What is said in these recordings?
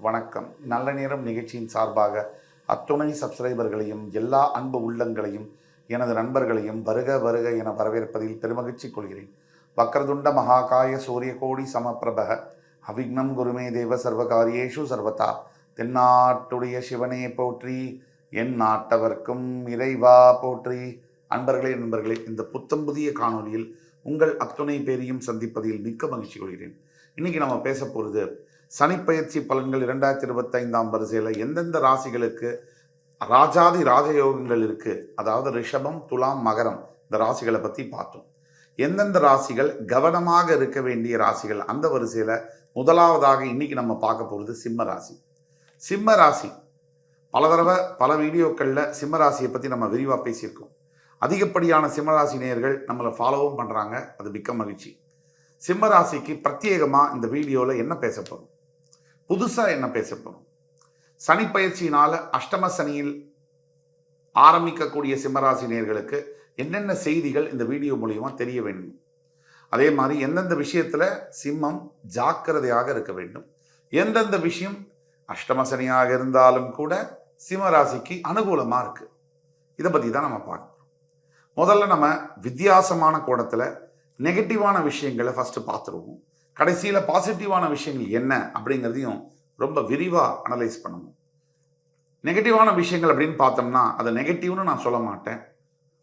வணக்கம். நல்ல நேரம் நிகழ்ச்சியின் சார்பாக அத்துணை சப்ஸ்கிரைபர்களையும் எல்லா அன்பு உள்ளங்களையும் எனது நண்பர்களையும் வருக வருக என வரவேற்பதில் பெருமகிழ்ச்சி கொள்கிறேன். வக்ரதுண்ட மகாகாய சூரியகோடி சமப்பிரபக அவிக்னம் குருமே தேவ சர்வகாரியேஷு சர்வதா. தென்னாட்டுடைய சிவனே போற்றி என் நாட்டவர்க்கும் இறைவா போற்றி. அன்பர்களே நண்பர்களே இந்த புத்தம் புதிய காணொளியில் உங்கள் அத்துணை பேரையும் சந்திப்பதில் மிக்க மகிழ்ச்சி கொள்கிறேன். இன்னைக்கு நம்ம பேச போகிறது சனிப்பயிற்சி பலன்கள் இரண்டாயிரத்தி இருபத்தைந்தாம் வரிசையில் எந்தெந்த ராசிகளுக்கு ராஜாதி ராஜயோகங்கள் இருக்குது அதாவது ரிஷபம் துலாம் மகரம் இந்த ராசிகளை பற்றி பார்த்தோம். எந்தெந்த ராசிகள் கவனமாக இருக்க வேண்டிய ராசிகள்? அந்த வரிசையில் முதலாவதாக இன்னைக்கு நம்ம பார்க்க போகிறது சிம்ம ராசி. சிம்ம ராசி. பல தடவை பல வீடியோக்களில் சிம்ம ராசியை பற்றி நம்ம விரிவாக பேசியிருக்கோம். அதிகப்படியான சிம்மராசி நேயர்கள் நம்மளை ஃபாலோவும் பண்ணுறாங்க அது மிக்க மகிழ்ச்சி. சிம்ம ராசிக்கு பிரத்யேகமாக இந்த வீடியோவில் என்ன பேச போகிறோம் புதுசாக என்ன பேச போகிறோம் சனி பயிற்சியினால் அஷ்டம சனியில் ஆரம்பிக்கக்கூடிய சிம்மராசினியர்களுக்கு என்னென்ன செய்திகள் இந்த வீடியோ மூலியமாக தெரிய வேண்டும்? அதே மாதிரி எந்தெந்த விஷயத்தில் சிம்மம் ஜாக்கிரதையாக இருக்க வேண்டும்? எந்தெந்த விஷயம் அஷ்டம சனியாக இருந்தாலும் கூட சிம்மராசிக்கு அனுகூலமாக இருக்குது இதை பற்றி தான் நம்ம பார்க்கணும் முதல்ல நம்ம வித்தியாசமான கோணத்தில் நெகட்டிவான விஷயங்களை ஃபஸ்ட்டு பார்த்துருவோம். கடைசியில் பாசிட்டிவான விஷயங்கள் என்ன அப்படிங்கிறதையும் ரொம்ப விரிவாக அனலைஸ் பண்ணணும். நெகட்டிவான விஷயங்கள் அப்படின்னு பார்த்தோம்னா அதை நெகட்டிவ்னு நான் சொல்ல மாட்டேன்.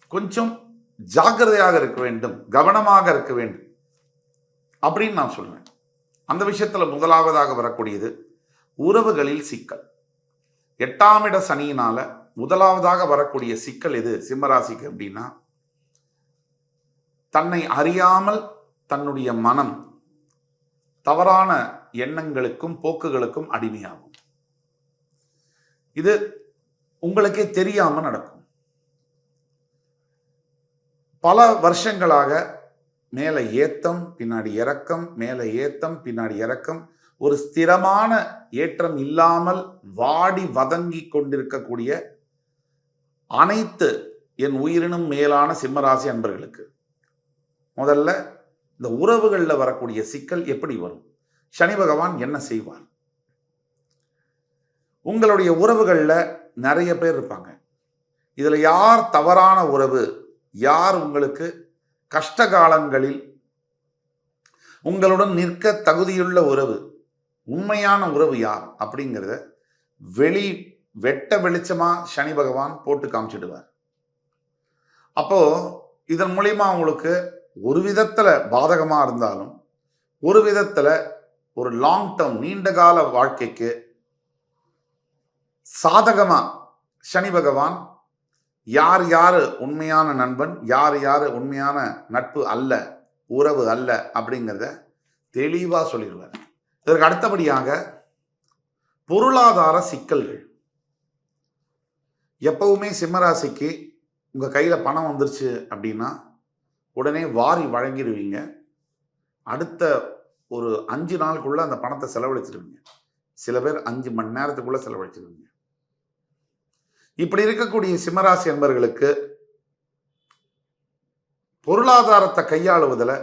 கொஞ்சம் ஜாக்கிரதையாக இருக்க வேண்டும் கவனமாக இருக்க வேண்டும் அப்படின்னு நான் சொல்லுவேன். அந்த விஷயத்தில் முதலாவதாக வரக்கூடியது உறவுகளில் சிக்கல். எட்டாம் இட சனியினால் முதலாவதாக வரக்கூடிய சிக்கல் எது? சிம்மராசிக்கு அப்படின்னா தன்னை அறியாமல் தன்னுடைய மனம் தவறான எண்ணங்களுக்கும் போக்குகளுக்கும் அடிமையாகும். இது உங்களுக்கே தெரியாம நடக்கும். பல வருஷங்களாக மேலே ஏத்தம் பின்னாடி இறக்கம் மேலே ஏத்தம் பின்னாடி இறக்கம் ஒரு ஸ்திரமான ஏற்றம் இல்லாமல் வாடி வதங்கி கொண்டிருக்கக்கூடிய அனைத்து என் உயிரினும் மேலான சிம்மராசி அன்பர்களுக்கு. முதல்ல இந்த உறவுகளில் வரக்கூடிய சிக்கல் எப்படி வரும்? சனி பகவான் என்ன செய்வார்? உங்களுடைய உறவுகளில் நிறைய பேர் இருப்பாங்க. இதில் யார் தவறான உறவு? யார் உங்களுக்கு கஷ்ட காலங்களில் உங்களுடன் நிற்க தகுதியுள்ள உறவு? உண்மையான உறவு யார்? அப்படிங்கிறத வெளி வெட்ட வெளிச்சமா சனி பகவான் போட்டு காமிச்சிடுவார். அப்போ இதன் மூலியமா உங்களுக்கு ஒரு விதத்தில் பாதகமாக இருந்தாலும் ஒரு விதத்தில் ஒரு லாங் டேர்ம் நீண்ட கால வாழ்க்கைக்கு சாதகமாக சனி பகவான் யார் யார் உண்மையான நண்பன் யார் யார் உண்மையான நட்பு அல்ல உறவு அல்ல அப்படிங்கிறத தெளிவாக சொல்லிடுவார். இதற்கு அடுத்தபடியாக பொருளாதார சிக்கல்கள். எப்பவுமே சிம்மராசிக்கு உங்கள் கையில் பணம் வந்துருச்சு அப்படின்னா உடனே வாரி வழங்கிடுவீங்க. அடுத்த ஒரு அஞ்சு நாளுக்குள்ளே அந்த பணத்தை செலவழிச்சிடுவீங்க. சில பேர் அஞ்சு மணி நேரத்துக்குள்ளே செலவழிச்சிடுவீங்க. இப்படி இருக்கக்கூடிய சிம்மராசி என்பர்களுக்கு பொருளாதாரத்தை கையாளுவதில்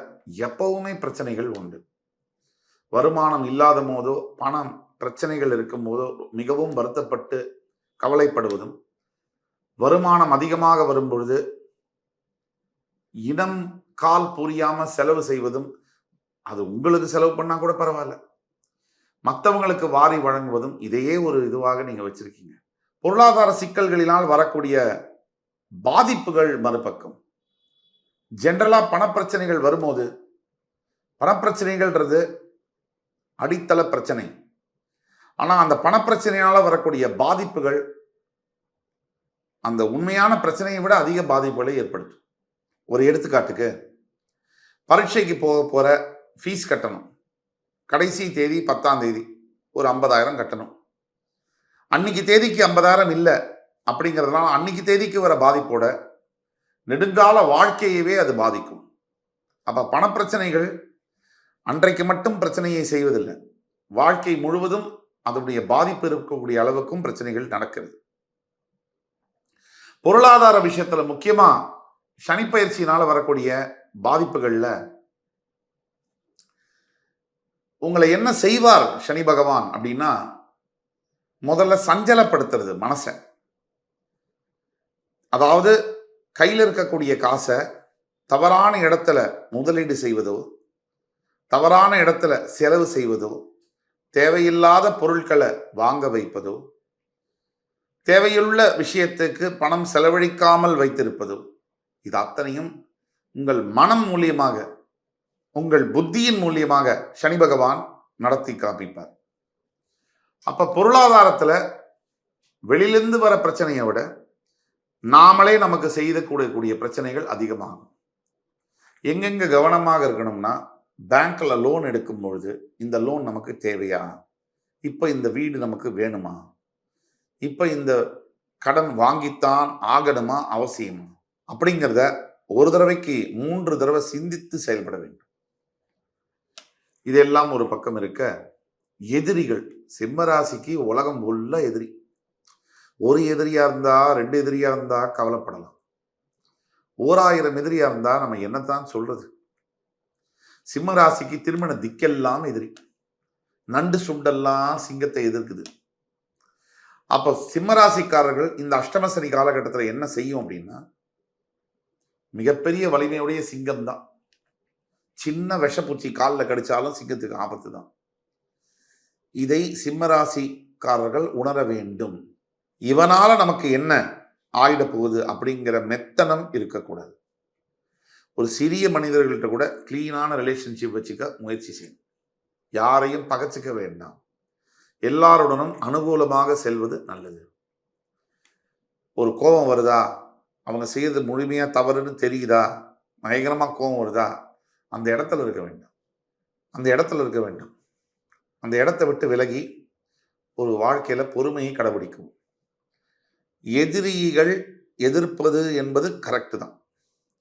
எப்பவுமே பிரச்சனைகள் உண்டு. வருமானம் இல்லாத போதோ பணம் பிரச்சனைகள் இருக்கும் போதோ மிகவும் வருத்தப்பட்டு கவலைப்படுவதும் வருமானம் அதிகமாக வரும்பொழுது இடம் இனம் கால் புரியாம செலவு செய்வதும் அது உங்களுக்கு செலவு பண்ணா கூட பரவாயில்ல. மற்றவங்களுக்கு வாரி வழங்குவதும் இதையே ஒரு இதுவாக நீங்க வச்சிருக்கீங்க. பொருளாதார சிக்கல்களினால் வரக்கூடிய பாதிப்புகள் மறுபக்கம். ஜென்ரலா பணப்பிரச்சனைகள் வரும்போது பணப்பிரச்சனைகள்ன்றது அடித்தள பிரச்சனை. ஆனா அந்த பணப்பிரச்சனையால வரக்கூடிய பாதிப்புகள் அந்த உண்மையான பிரச்சனையை விட அதிக பாதிப்புகளை ஏற்படுத்தும். ஒரு எடுத்துக்காட்டுக்கு பரீட்சைக்கு போக போகிற ஃபீஸ் கட்டணும். கடைசி தேதி பத்தாம் தேதி ஒரு ஐம்பதாயிரம் கட்டணும். அன்னைக்கு தேதிக்கு ஐம்பதாயிரம் இல்லை அப்படிங்கிறதுனால அன்னைக்கு தேதிக்கு வர பாதிப்போட நெடுங்கால வாழ்க்கையவே அது பாதிக்கும். அப்போ பணப்பிரச்சனைகள் அன்றைக்கு மட்டும் பிரச்சனையை செய்வதில்லை. வாழ்க்கை முழுவதும் அதனுடைய பாதிப்பு இருக்கக்கூடிய அளவுக்கும் பிரச்சனைகள் நடக்கிறது. பொருளாதார விஷயத்துல முக்கியமா சனிப்பயிற்சியினால வரக்கூடிய பாதிப்புகள்ல உங்களை என்ன செய்வார் சனி பகவான் அப்படின்னா முதல்ல சஞ்சலப்படுத்துறது மனசை. அதாவது கையில் இருக்கக்கூடிய காசை தவறான இடத்துல முதலீடு செய்வதோ தவறான இடத்துல செலவு செய்வதோ தேவையில்லாத பொருட்களை வாங்க வைப்பதோ தேவையுள்ள விஷயத்துக்கு பணம் செலவழிக்காமல் வைத்திருப்பதோ இது அத்தனையும் உங்கள் மனம் மூலியமாக உங்கள் புத்தியின் மூலியமாக சனி பகவான் நடத்தி காமிப்பார். அப்ப பொருளாதாரத்துல வெளியிலிருந்து வர பிரச்சனையை விட நாமளே நமக்கு செய்து கூடக்கூடிய பிரச்சனைகள் அதிகமாகும். எங்கெங்க கவனமாக இருக்கணும்னா பேங்க்ல லோன் எடுக்கும் பொழுது இந்த லோன் நமக்கு தேவையா? இப்ப இந்த வீடு நமக்கு வேணுமா? இப்ப இந்த கடன் வாங்கித்தான் ஆகணுமா அவசியமா? அப்படிங்கிறத ஒரு தடவைக்கு மூன்று தடவை சிந்தித்து செயல்பட வேண்டும். இதெல்லாம் ஒரு பக்கம் இருக்க எதிரிகள் சிம்மராசிக்கு உலகம் உள்ள எதிரி. ஒரு எதிரியா இருந்தா ரெண்டு எதிரியா இருந்தா கவலைப்படலாம். ஓராயிரம் எதிரியா இருந்தா நம்ம என்னத்தான் சொல்றது? சிம்மராசிக்கு திருமண திக்கெல்லாம் எதிரி. நண்டு சுண்டெல்லாம் சிங்கத்தை எதிர்க்குது. அப்ப சிம்மராசிக்காரர்கள் இந்த அஷ்டமசனி காலகட்டத்தில் என்ன செய்யும் அப்படின்னா மிகப்பெரிய வலிமையுடைய சிங்கம் தான் சின்ன விஷப்பூச்சி காலில் கடிச்சாலும் சிங்கத்துக்கு ஆபத்து தான் இதை சிம்மராசிக்காரர்கள் உணர வேண்டும். இவனால நமக்கு என்ன ஆயிட போகுது அப்படிங்கிற மெத்தனம் இருக்கக்கூடாது. ஒரு சிறிய மனிதர்கள்ட்ட கூட கிளீனான ரிலேஷன்ஷிப் வச்சுக்க முயற்சி செய்யணும். யாரையும் பகச்சிக்க வேண்டாம். எல்லாருடனும் அனுகூலமாக செல்வது நல்லது. ஒரு கோபம் வருதா? அவங்க செய்யறது முழுமையாக தவறுன்னு தெரியுதா? பயங்கரமாக கோபம் வருதா? அந்த இடத்துல இருக்க வேண்டும். அந்த இடத்துல இருக்க வேண்டும். அந்த இடத்தை விட்டு விலகி ஒரு வாழ்க்கையில் பொறுமையை கடைபிடிக்கும் எதிரிகள் எதிர்ப்பது என்பது கரெக்டு தான்.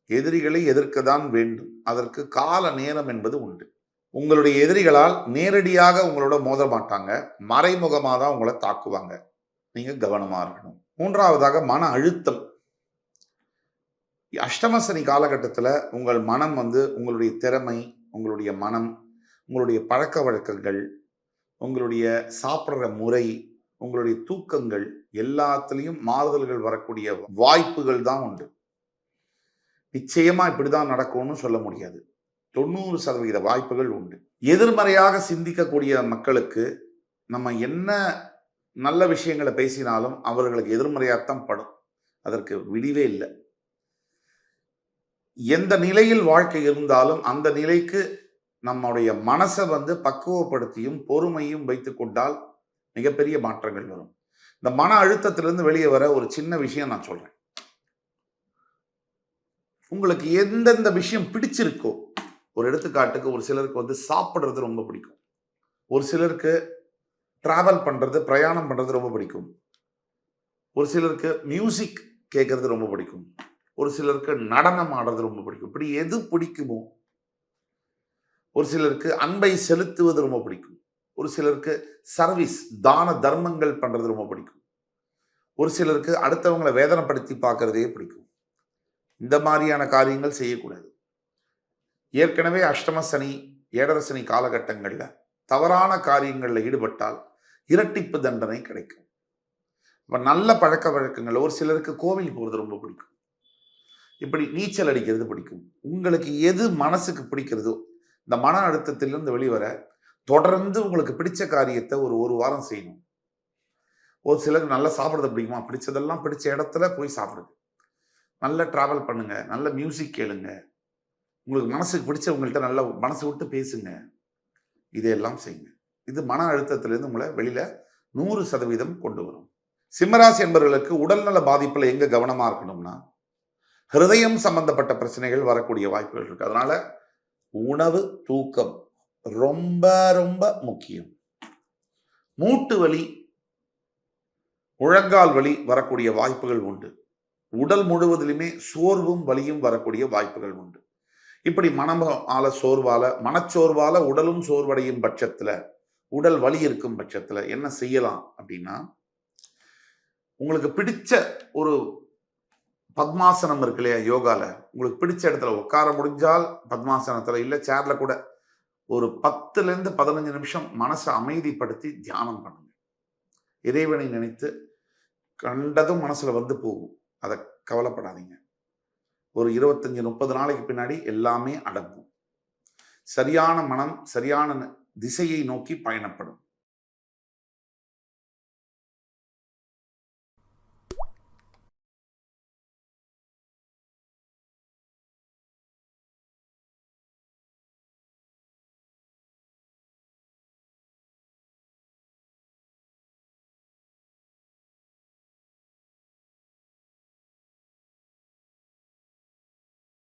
எதிரிகளை எதிர்க்க தான் வேண்டும். அதற்கு கால நேரம் என்பது உண்டு. உங்களுடைய எதிரிகளால் நேரடியாக உங்களோட மோத மாட்டாங்க. மறைமுகமாக தான் உங்களை தாக்குவாங்க. நீங்கள் கவனமாக இருக்கணும். மூன்றாவதாக மன அழுத்தம். அஷ்டமசனி காலகட்டத்தில் உங்கள் மனம் வந்து உங்களுடைய திறமை உங்களுடைய மனம் உங்களுடைய பழக்க வழக்கங்கள் உங்களுடைய சாப்பிட்ற முறை உங்களுடைய தூக்கங்கள் எல்லாத்துலேயும் மாறுதல்கள் வரக்கூடிய வாய்ப்புகள் தான் உண்டு. நிச்சயமா இப்படிதான் நடக்கும்னு சொல்ல முடியாது. தொண்ணூறு சதவிகித வாய்ப்புகள் உண்டு. எதிர்மறையாக சிந்திக்கக்கூடிய மக்களுக்கு நம்ம என்ன நல்ல விஷயங்களை பேசினாலும் அவர்களுக்கு எதிர்மறையாகத்தான் படும். அதற்கு விடிவே இல்லை. எந்த நிலையில் வாழ்க்கை இருந்தாலும் அந்த நிலைக்கு நம்முடைய மனசை வந்து பக்குவப்படுத்தியும் பொறுமையும் வைத்து கொண்டால் மிகப்பெரிய மாற்றங்கள் வரும். இந்த மன அழுத்தத்திலிருந்து வெளியே வர ஒரு சின்ன விஷயம் நான் சொல்றேன். உங்களுக்கு எந்தெந்த விஷயம் பிடிச்சிருக்கோ ஒரு எடுத்துக்காட்டுக்கு ஒரு சிலருக்கு வந்து சாப்பிட்றது ரொம்ப பிடிக்கும். ஒரு சிலருக்கு டிராவல் பண்றது பிரயாணம் பண்றது ரொம்ப பிடிக்கும். ஒரு சிலருக்கு மியூசிக் கேட்கறது ரொம்ப பிடிக்கும். ஒரு சிலருக்கு நடனம் ஆடுறது ரொம்ப பிடிக்கும். இப்படி எது பிடிக்குமோ ஒரு சிலருக்கு அன்பை செலுத்துவது ரொம்ப பிடிக்கும். ஒரு சிலருக்கு சர்வீஸ் தான தர்மங்கள் பண்ணுறது ரொம்ப பிடிக்கும். ஒரு சிலருக்கு அடுத்தவங்களை வேதனைப்படுத்தி பார்க்கறதே பிடிக்கும். இந்த மாதிரியான காரியங்கள் செய்யக்கூடாது. ஏற்கனவே அஷ்டம சனி ஏழர சனி காலகட்டங்களில் தவறான காரியங்களில் ஈடுபட்டால் இரட்டிப்பு தண்டனை கிடைக்கும். இப்போ நல்ல பழக்க வழக்கங்கள் ஒரு சிலருக்கு கோவில் போகிறது ரொம்ப பிடிக்கும். இப்படி நீச்சல் அடிக்கிறது பிடிக்கும். உங்களுக்கு எது மனசுக்கு பிடிக்கிறதோ இந்த மன அழுத்தத்திலிருந்து வெளிவர தொடர்ந்து உங்களுக்கு பிடிச்ச காரியத்தை ஒரு ஒரு வாரம் செய்யணும். ஒரு சிலருக்கு நல்லா சாப்பிட்றது பிடிக்குமா? பிடிச்சதெல்லாம் பிடிச்ச இடத்துல போய் சாப்பிடுங்க. நல்ல ட்ராவல் பண்ணுங்க. நல்ல மியூசிக் கேளுங்க. உங்களுக்கு மனசுக்கு பிடிச்சவங்கள்ட்ட நல்லா மனசு விட்டு பேசுங்க. இதையெல்லாம் செய்யுங்க. இது மன அழுத்தத்திலிருந்து உங்களை வெளியில நூறு சதவீதம் கொண்டு வரும். சிம்மராசி என்பவர்களுக்கு உடல்நல பாதிப்புல எங்க கவனமா இருக்கணும்னா ஹிருதயம் சம்பந்தப்பட்ட பிரச்சனைகள் வரக்கூடிய வாய்ப்புகள் இருக்கு. அதனால உணவு தூக்கம் ரொம்ப ரொம்ப முக்கியம். மூட்டு வலி முழங்கால் வலி வரக்கூடிய வாய்ப்புகள் உண்டு. உடல் முழுவதிலுமே சோர்வும் வலியும் வரக்கூடிய வாய்ப்புகள் உண்டு. இப்படி மனம் ஆல சோர்வால மனச்சோர்வால உடலும் சோர்வடையும் பட்சத்துல உடல் வலி இருக்கும் பட்சத்துல என்ன செய்யலாம் அப்படின்னா உங்களுக்கு பிடிச்ச ஒரு பத்மாசனம் இருக்கு இல்லையா யோகாவில் உங்களுக்கு பிடிச்ச இடத்துல உட்கார முடிஞ்சால் பத்மாசனத்தில் இல்லை சேரில் கூட ஒரு பத்துலேருந்து பதினஞ்சு நிமிஷம் மனசை அமைதிப்படுத்தி தியானம் பண்ணுங்க. இறைவனை நினைத்து கண்டதும் மனசில் வந்து போகும். அதை கவலைப்படாதீங்க. ஒரு இருபத்தஞ்சு முப்பது நாளைக்கு பின்னாடி எல்லாமே அடங்கும். சரியான மனம் சரியான ந- திசையை நோக்கி பயணப்படும்.